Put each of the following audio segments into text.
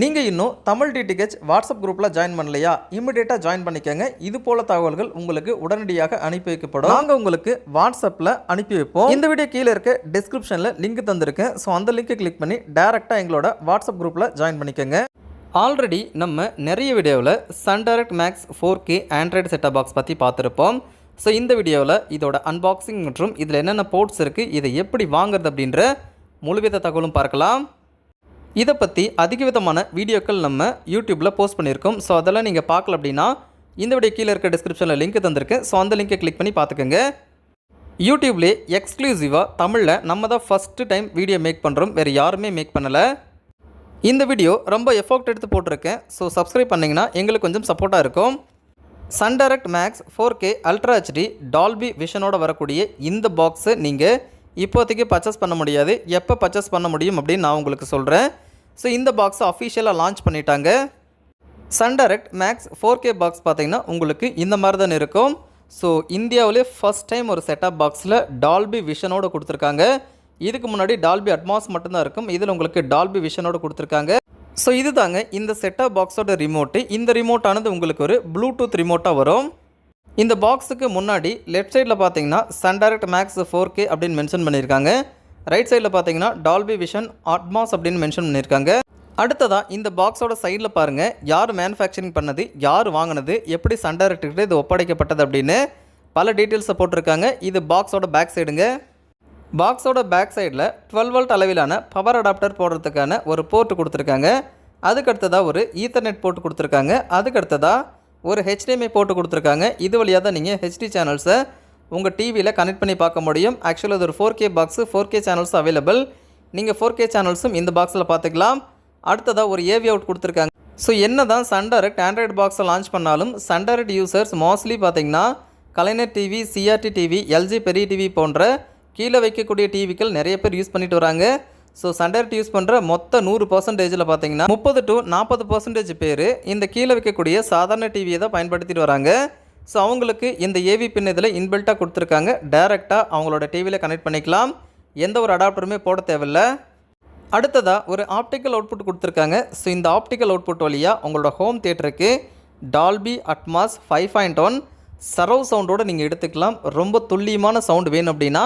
நீங்கள் இன்னும் Tamil DTH WhatsApp குரூப்பில் ஜாயின் பண்ணலையா? இமிடியேட்டாக ஜாயின் பண்ணிக்கோங்க. இது போல தகவல்கள் உங்களுக்கு உடனடியாக அனுப்பி வைக்கப்படும். நாங்கள் உங்களுக்கு வாட்ஸ்அப்பில் அனுப்பி வைப்போம். இந்த வீடியோ கீழே இருக்க டிஸ்கிரிப்ஷனில் லிங்க் தந்திருக்கேன் ஸோ அந்த லிங்க்கை கிளிக் பண்ணி டேரெக்டாக எங்களோட வாட்ஸ்அப் குரூப்பில் ஜாயின் பண்ணிக்கோங்க. ஆல்ரெடி நம்ம நிறைய வீடியோவில் Sun Direct Max four K Android setup box பற்றி பார்த்துருப்போம். ஸோ இந்த வீடியோவில் இதோட அன்பாக்சிங் மற்றும் இதில் என்னென்ன போர்ட்ஸ் இருக்குது இதை எப்படி வாங்குறது அப்படின்ற முழுவித தகவலும் பார்க்கலாம். இதை பற்றி அதிக விதமான வீடியோக்கள் நம்ம யூடியூப்பில் போஸ்ட் பண்ணியிருக்கோம். ஸோ அதெல்லாம் நீங்கள் பார்க்கல அப்படின்னா இந்த வீடியோ கீழே இருக்க டிஸ்கிரிப்ஷனில் லிங்க் தந்திருக்கேன் ஸோ அந்த லிங்கை கிளிக் பண்ணி பார்த்துக்கோங்க. யூடியூப்லேயே எக்ஸ்க்ளூசிவாக தமிழில் நம்ம தான் ஃபஸ்ட்டு டைம் வீடியோ மேக் பண்ணுறோம் வேறு யாருமே மேக் பண்ணலை. இந்த வீடியோ ரொம்ப எஃபோர்ட் எடுத்து போட்டிருக்கேன். ஸோ சப்ஸ்கிரைப் பண்ணிங்கன்னா எங்களுக்கு கொஞ்சம் சப்போர்ட்டாக இருக்கும். Sun Direct Max four K ultra HD Dolby விஷனோட வரக்கூடிய இந்த பாக்ஸை நீங்கள் இப்போதைக்கு பர்ச்சேஸ் பண்ண முடியாது. எப்போ பர்ச்சேஸ் பண்ண முடியும் அப்படின்னு நான் உங்களுக்கு சொல்கிறேன் ஸோ இந்த பாக்ஸை அஃபிஷியலாக லான்ச் பண்ணிட்டாங்க. Sun Direct Max four K box பார்த்தீங்கன்னா உங்களுக்கு இந்த மாதிரி தான் இருக்கும். ஸோ இந்தியாவிலே ஃபஸ்ட் டைம் ஒரு செட்டப் பாக்ஸில் டால்பி விஷனோடு கொடுத்துருக்காங்க. இதுக்கு முன்னாடி டால்பி அட்மாஸ் மட்டும்தான் இருக்கும். இதில் உங்களுக்கு டால்பி விஷனோடு கொடுத்துருக்காங்க. ஸோ இது தாங்க இந்த செட்டப் பாக்ஸோட ரிமோட்டு இந்த ரிமோட்டானது உங்களுக்கு ஒரு ப்ளூடூத் ரிமோட்டாக வரும். இந்த பாக்ஸுக்கு முன்னாடி லெஃப்ட் சைடில் பார்த்தீங்கன்னா Sun Direct Max four K அப்படின்னு மென்ஷன் பண்ணியிருக்காங்க. ரைட் சைடில் பார்த்தீங்கன்னா டால்பி விஷன் அட்மாஸ் அப்படின்னு மென்ஷன் பண்ணியிருக்காங்க அடுத்ததாக இந்த பாக்ஸோட சைடில் பாருங்கள் யார் மேனுஃபேக்சரிங் பண்ணது யார் வாங்கினது எப்படி சன் டைரக்ட்கிட்ட இது ஒப்படைக்கப்பட்டது அப்படின்னு பல டீட்டெயில்ஸை போட்டிருக்காங்க. இது பாக்ஸோட பேக் சைடுங்க பாக்ஸோட பேக் சைடில் டுவெல் வோல்ட் அளவிலான பவர் அடாப்டர் போடுறதுக்கான ஒரு போர்ட் கொடுத்துருக்காங்க. அதுக்கு அடுத்ததாக ஒரு ஈத்தர்நெட் போட்டு கொடுத்துருக்காங்க. அதுக்கு அடுத்ததாக ஒரு ஹெச்டிஎம்ஐ போட்டு கொடுத்துருக்காங்க. இது வழியாக தான் நீங்கள் ஹெச்டி சேனல்ஸை உங்கள் டிவியில் கனெக்ட் பண்ணி பார்க்க முடியும். ஆக்சுவலாக அது ஒரு four K box four K channels available நீங்கள் ஃபோர் கே சேனல்ஸும் இந்த பாக்ஸில் பார்த்துக்கலாம். அடுத்ததாக ஒரு ஏவி அவுட் கொடுத்துருக்காங்க. ஸோ என்ன தான் சன் ஆண்ட்ராய்டு பாக்ஸை லான்ச் பண்ணாலும் சன் யூசர்ஸ் மோஸ்ட்லி பார்த்தீங்கன்னா Kalaignar TV CRT TV LG பெரிய டிவி போன்ற கீழே வைக்கக்கூடிய டிவிக்கள் நிறைய பேர் யூஸ் பண்ணிட்டு வராங்க. ஸோ சன் யூஸ் பண்ணுற மொத்த நூறு பர்சன்டேஜில் பார்த்தீங்கன்னா முப்பது டு நாற்பது பர்சன்டேஜ் பேர் இந்த கீழே வைக்கக்கூடிய சாதாரண டிவியை தான் பயன்படுத்திட்டு வராங்க. ஸோ அவங்களுக்கு இந்த ஏவி பின் இதில் இன்பில்ட்டாக கொடுத்துருக்காங்க. டைரெக்டாக அவங்களோட டிவியில் கனெக்ட் பண்ணிக்கலாம். எந்த ஒரு அடாப்டருமே போட தேவையில்ல. அடுத்ததாக ஒரு ஆப்டிக்கல் அவுட்புட் கொடுத்துருக்காங்க. ஸோ இந்த ஆப்டிக்கல் அவுட்புட் வழியாக உங்களோட ஹோம் தியேட்டருக்கு Dolby Atmos five point one surround சவுண்டோடு நீங்கள் எடுத்துக்கலாம். ரொம்ப துல்லியமான சவுண்டு வேணும் அப்படின்னா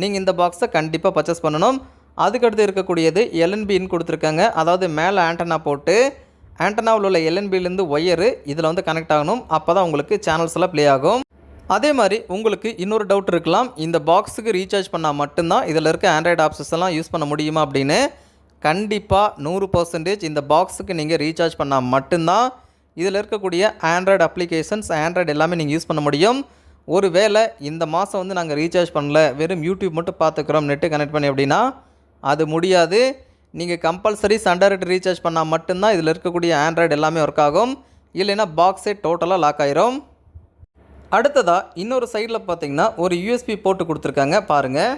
நீங்கள் இந்த பாக்ஸை கண்டிப்பாக பர்ச்சேஸ் பண்ணணும். அதுக்கடுத்து இருக்கக்கூடியது எல்என்பின்னு கொடுத்துருக்காங்க. அதாவது மேலே ஆண்டனா போட்டு ஆண்டனாவில் உள்ள எல்என்பிலேருந்து ஒயரு இதில் வந்து கனெக்ட் ஆகணும். அப்போ தான் உங்களுக்கு சேனல்ஸ் எல்லாம் ப்ளே ஆகும். அதே மாதிரி உங்களுக்கு இன்னொரு டவுட் இருக்கலாம். இந்த பாக்ஸுக்கு ரீசார்ஜ் பண்ணால் மட்டும்தான் இதில் இருக்க ஆண்ட்ராய்டு ஆப்ஷன்ஸ் எல்லாம் யூஸ் பண்ண முடியுமா அப்படின்னு. கண்டிப்பாக நூறு பர்சன்டேஜ் இந்த பாக்ஸுக்கு நீங்கள் ரீசார்ஜ் பண்ணால் மட்டும்தான் இதில் இருக்கக்கூடிய ஆண்ட்ராய்டு அப்ளிகேஷன்ஸ் ஆண்ட்ராய்டு எல்லாமே நீங்கள் யூஸ் பண்ண முடியும். ஒரு வேளை இந்த மாதம் வந்து நாங்கள் ரீசார்ஜ் பண்ணல. வெறும் யூடியூப் மட்டும் பார்த்துக்குறோம் நெட்டு கனெக்ட் பண்ணி அப்படின்னா அது முடியாது. நீங்கள் கம்பல்சரி சண்டர்ட் ரீசார்ஜ் பண்ணால் மட்டும்தான் இதில் இருக்கக்கூடிய ஆண்ட்ராய்டு எல்லாமே ஒர்க் ஆகும். இல்லைன்னா பாக்ஸே டோட்டலாக லாக் ஆயிரும். அடுத்ததாக இன்னொரு சைடில் பார்த்தீங்கன்னா ஒரு யூஎஸ்பி போட்டு கொடுத்துருக்காங்க பாருங்கள்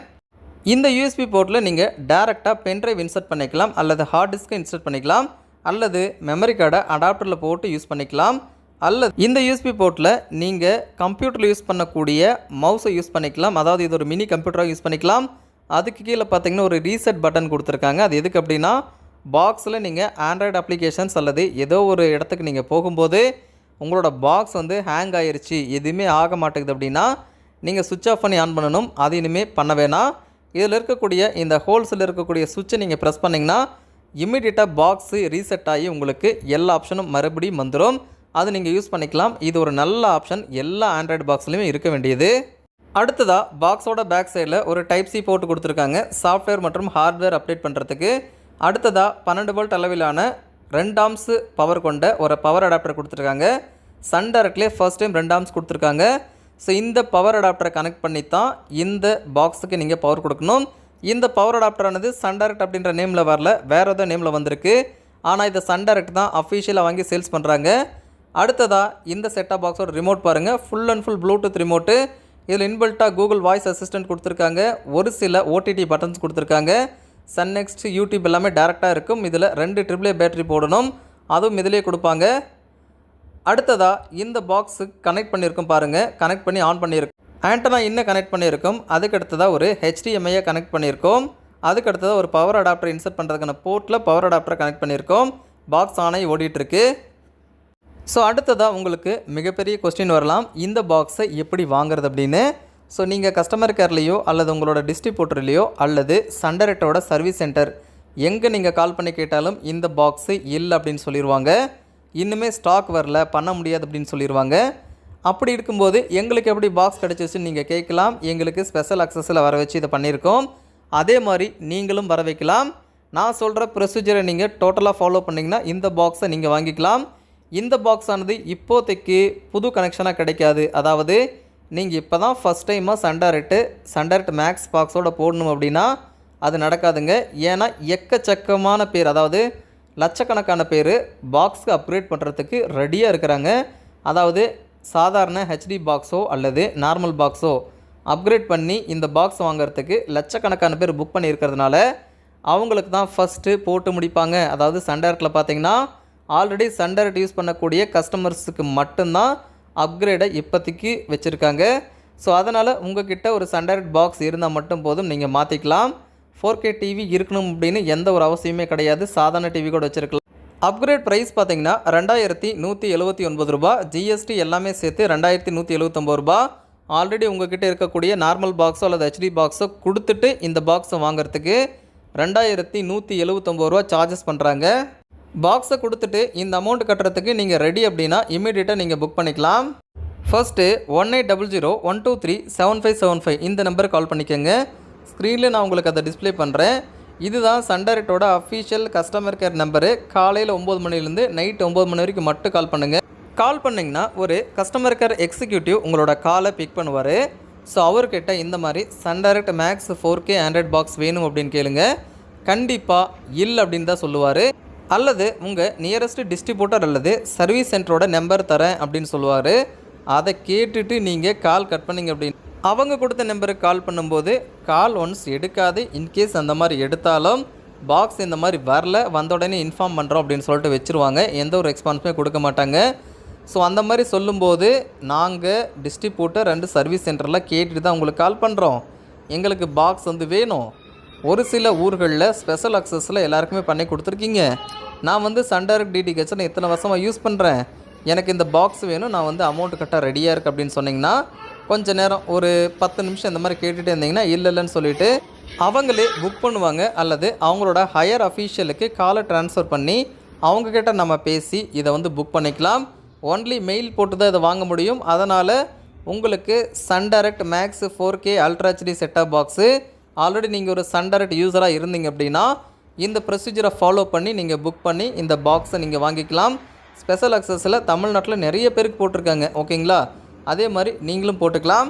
இந்த யூஎஸ்பி போர்ட்டில் நீங்கள் டேரெக்டாக பென்ட்ரைவ் இன்சர்ட் பண்ணிக்கலாம் அல்லது ஹார்ட் டிஸ்க்கை இன்சர்ட் பண்ணிக்கலாம் அல்லது மெமரி கார்டை அடாப்டரில் போட்டு யூஸ் பண்ணிக்கலாம் அல்லது இந்த யூஎஸ்பி போர்ட்டில் நீங்கள் கம்ப்யூட்டரில் யூஸ் பண்ணக்கூடிய மவுஸை யூஸ் பண்ணிக்கலாம் அதாவது இது ஒரு மினி கம்ப்யூட்டராக யூஸ் பண்ணிக்கலாம் அதுக்கு கீழே பார்த்தீங்கன்னா ஒரு ரீசெட் பட்டன் கொடுத்துருக்காங்க. அது எதுக்கு அப்படின்னா பாக்ஸில் நீங்கள் ஆண்ட்ராய்டு அப்ளிகேஷன்ஸ் அல்லது ஏதோ ஒரு இடத்துக்கு நீங்கள் போகும்போது உங்களோட பாக்ஸ் வந்து ஹேங் ஆகிருச்சு எதுவுமே ஆக மாட்டேங்குது அப்படின்னா நீங்கள் சுவிட்ச் ஆஃப் பண்ணி ஆன் பண்ணணும். அது இனிமேல் பண்ண வேணாம். இதில் இருக்கக்கூடிய இந்த ஹோல்ஸில் இருக்கக்கூடிய சுவிட்சை நீங்கள் ப்ரெஸ் பண்ணிங்கன்னா இம்மிடியட்டாக பாக்ஸு ரீசெட் ஆகி உங்களுக்கு எல்லா ஆப்ஷனும் மறுபடியும் வந்துடும் அது நீங்கள் யூஸ் பண்ணிக்கலாம். இது ஒரு நல்ல ஆப்ஷன் எல்லா ஆண்ட்ராய்டு பாக்ஸ்லேயுமே இருக்க வேண்டியது. அடுத்ததாக பாக்ஸோட பேக் சைடில் ஒரு டைப் சி போட்டு கொடுத்துருக்காங்க. சாஃப்ட்வேர் மற்றும் ஹார்ட்வேர் அப்டேட் பண்ணுறதுக்கு அடுத்ததாக பன்னெண்டு வோல்ட் அளவிலான ரெண்டு ஆம்ஸு பவர் கொண்ட ஒரு பவர் அடாப்டர் கொடுத்துருக்காங்க. சன் டேரக்ட்லேயே ஃபர்ஸ்ட் டைம் ரெண்டு ஆம்ஸ் கொடுத்துருக்காங்க. ஸோ இந்த பவர் அடாப்டரை கனெக்ட் பண்ணி தான் இந்த பாக்ஸுக்கு நீங்கள் பவர் கொடுக்கணும். இந்த பவர் அடாப்டரானது சன் டேரக்ட் அப்படின்ற நேமில் வரல. வேறு ஏதோ நேமில் வந்திருக்கு. ஆனால் இதை சன் டேரக்ட் தான் அஃபிஷியலாக வாங்கி சேல்ஸ் பண்ணுறாங்க அடுத்ததாக இந்த செட்டாக பாக்ஸோட ரிமோட் பாருங்கள் full and full Bluetooth remote இதில் இன்பில்ட்டாக கூகுள் வாய்ஸ் அசிஸ்டன்ட் கொடுத்துருக்காங்க. ஒரு சில ஓடிடி பட்டன்ஸ் கொடுத்துருக்காங்க. சன் நெக்ஸ்ட் யூடியூப் எல்லாமே டேரெக்டாக இருக்கும். இதில் ரெண்டு ட்ரிபிளே பேட்டரி போடணும். அதுவும் இதிலே கொடுப்பாங்க. அடுத்ததாக இந்த பாக்ஸு கனெக்ட் பண்ணியிருக்கும் பாருங்கள் கனெக்ட் பண்ணி ஆன் பண்ணியிருக்கோம் ஆண்டனா இன்னும் கனெக்ட் பண்ணியிருக்கோம். அதுக்கு அடுத்ததாக ஒரு ஹெச்டிஎம்ஐயை கனெக்ட் பண்ணியிருக்கோம். அதுக்கு அடுத்ததாக ஒரு பவர் அடாப்டர் இன்சர்ட் பண்ணுறதுக்கான போர்ட்டில் பவர் அடாப்டரை கனெக்ட் பண்ணியிருக்கோம். பாக்ஸ் ஆனாய் ஓடிட்டுருக்கு. ஸோ அடுத்ததாக உங்களுக்கு மிகப்பெரிய கொஸ்டின் வரலாம். இந்த பாக்ஸை எப்படி வாங்குறது அப்படின்னு. ஸோ நீங்கள் கஸ்டமர் கேர்லேயோ அல்லது உங்களோட டிஸ்ட்ரிபியூட்டர்லேயோ அல்லது சண்டரெட்டோட சர்வீஸ் சென்டர் எங்கே நீங்கள் கால் பண்ணி கேட்டாலும் இந்த பாக்ஸு இல்லை அப்படின்னு சொல்லிடுவாங்க இன்னுமே ஸ்டாக் வரல பண்ண முடியாது அப்படின்னு சொல்லிடுவாங்க அப்படி இருக்கும்போது எங்களுக்கு எப்படி பாக்ஸ் கிடச்சிச்சுன்னு நீங்கள் கேட்கலாம். எங்களுக்கு ஸ்பெஷல் அக்சஸில் வர வச்சு இதை பண்ணியிருக்கோம். அதே மாதிரி நீங்களும் வர வைக்கலாம். நான் சொல்கிற ப்ரொசீஜரை நீங்கள் டோட்டலாக ஃபாலோ பண்ணிங்கன்னா இந்த பாக்ஸை நீங்கள் வாங்கிக்கலாம். இந்த பாக்ஸ் ஆனது இப்போதைக்கு புது கனெக்ஷனாக கிடைக்காது. அதாவது நீங்கள் இப்போ தான் ஃபஸ்ட் டைமாக சண்டாரெட்டு சண்டாரெட் மேக்ஸ் பாக்ஸோடு போடணும் அப்படின்னா அது நடக்காதுங்க. ஏன்னா எக்கச்சக்கமான பேர் அதாவது லட்சக்கணக்கான பேர் பாக்ஸ்க்கு அப்கிரேட் பண்ணுறதுக்கு ரெடியாக இருக்கிறாங்க. அதாவது சாதாரண ஹெச்டி பாக்ஸோ அல்லது நார்மல் பாக்ஸோ அப்கிரேட் பண்ணி இந்த பாக்ஸ் வாங்கிறதுக்கு லட்சக்கணக்கான பேர் புக் பண்ணியிருக்கிறதுனால அவங்களுக்கு தான் ஃபஸ்ட்டு போட்டு முடிப்பாங்க. அதாவது சண்டேரட்டில் பார்த்தீங்கன்னா ஆல்ரெடி சண்டேரட் யூஸ் பண்ணக்கூடிய கஸ்டமர்ஸுக்கு மட்டும்தான் அப்கிரேடை இப்போதைக்கு வச்சுருக்காங்க. ஸோ அதனால் உங்ககிட்ட ஒரு சண்டேரட் பாக்ஸ் இருந்தால் மட்டும் போதும் நீங்கள் மாற்றிக்கலாம் ஃபோர் கே டிவி இருக்கணும் அப்படின்னு எந்த ஒரு அவசியமே கிடையாது. சாதாரண டிவி கூட வச்சுருக்கலாம். அப்கிரேட் ப்ரைஸ் பார்த்தீங்கன்னா ரெண்டாயிரத்தி நூற்றி எழுபத்தி ஒன்பது ரூபா. ஜிஎஸ்டி எல்லாமே சேர்த்து ரெண்டாயிரத்தி நூற்றி எழுபத்தொம்பது ரூபா. ஆல்ரெடி உங்ககிட்ட இருக்கக்கூடிய நார்மல் பாக்ஸோ அல்லது ஹெச்டி பாக்ஸோ கொடுத்துட்டு இந்த பாக்ஸை வாங்குறதுக்கு ரெண்டாயிரத்தி நூற்றி எழுபத்தொம்பது ரூபா சார்ஜஸ் பண்ணுறாங்க பாக்ஸை கொடுத்துட்டு இந்த அமௌண்ட் கட்டுறதுக்கு நீங்கள் ரெடி அப்படின்னா இமீடியட்டாக நீங்கள் புக் பண்ணிக்கலாம். First one eight double zero one two three seven five seven five இந்த நம்பருக்கு கால் பண்ணிக்கோங்க. ஸ்க்ரீனில் நான் உங்களுக்கு அதை டிஸ்ப்ளே பண்ணுறேன் இதுதான் சண்டரெட்டோட அஃபீஷியல் கஸ்டமர் கேர் நம்பரு காலையில் ஒம்பது மணிலேருந்து நைட் ஒம்பது மணி வரைக்கும் மட்டும் கால் பண்ணுங்கள் கால் பண்ணிங்கன்னா ஒரு கஸ்டமர் கேர் எக்ஸிக்யூட்டிவ் உங்களோட காலை பிக் பண்ணுவார். ஸோ அவர்கிட்ட இந்த மாதிரி Sun Direct max four K Android box வேணும் அப்படின்னு கேளுங்க. கண்டிப்பாக இல்லை அப்படின்னு தான் சொல்லுவார். அல்லது உங்கள் நியரஸ்ட் டிஸ்ட்ரிபியூட்டர் அல்லது சர்வீஸ் சென்டரோட நம்பர் தரேன் அப்படின்னு சொல்லுவார். அதை கேட்டுட்டு நீங்கள் கால் கட் பண்ணீங்க அப்படின்னு அவங்க கொடுத்த நம்பருக்கு கால் பண்ணும்போது கால் ஒன்ஸ் எடுக்காது. இன்கேஸ் அந்த மாதிரி எடுத்தாலும் பாக்ஸ் இந்த மாதிரி வரல வந்த உடனே இன்ஃபார்ம் பண்ணுறோம் அப்படின்னு சொல்லிட்டு வச்சுருவாங்க. எந்த ஒரு ரெஸ்பான்ஸுமே கொடுக்க மாட்டாங்க. ஸோ அந்த மாதிரி சொல்லும்போது நாங்கள் டிஸ்ட்ரிபியூட்டர் ரெண்டு சர்வீஸ் சென்டரில் கேட்டுட்டு தான் உங்களுக்கு கால் பண்ணுறோம் எங்களுக்கு பாக்ஸ் வந்து வேணும். ஒரு சில ஊர்களில் ஸ்பெஷல் அக்சஸில் எல்லாருக்குமே பண்ணி கொடுத்துருக்கீங்க. நான் வந்து சண்டருக்கு டிடிஹெச் நான் இத்தனை வருஷமாக யூஸ் பண்ணுறேன் எனக்கு இந்த பாக்ஸ் வேணும் நான் வந்து அமௌண்ட் கட்ட ரெடியாக இருக்குது அப்படின்னு சொன்னிங்கன்னா கொஞ்சம் நேரம் ஒரு பத்து நிமிஷம் இந்த மாதிரி கேட்டுகிட்டே இருந்தீங்கன்னா இல்லை இல்லைன்னு சொல்லிட்டு அவங்களே புக் பண்ணுவாங்க அல்லது அவங்களோட ஹையர் அஃபீஷியலுக்கு காலை ட்ரான்ஸ்ஃபர் பண்ணி அவங்கக்கிட்ட நம்ம பேசி இதை வந்து புக் பண்ணிக்கலாம். ஒன்லி மெயில் போட்டு தான் இதை வாங்க முடியும். அதனால் உங்களுக்கு Sun Direct max four K ultra HD setup box already நீங்கள் ஒரு சன் டைரக்ட் யூஸராக இருந்தீங்க அப்படின்னா இந்த ப்ரொசீஜரை ஃபாலோ பண்ணி நீங்கள் புக் பண்ணி இந்த பாக்ஸை நீங்கள் வாங்கிக்கலாம். ஸ்பெஷல் அக்சஸில் தமிழ்நாட்டில் நிறைய பேருக்கு போட்டிருக்காங்க ஓகேங்களா அதே மாதிரி நீங்களும் போட்டுக்கலாம்.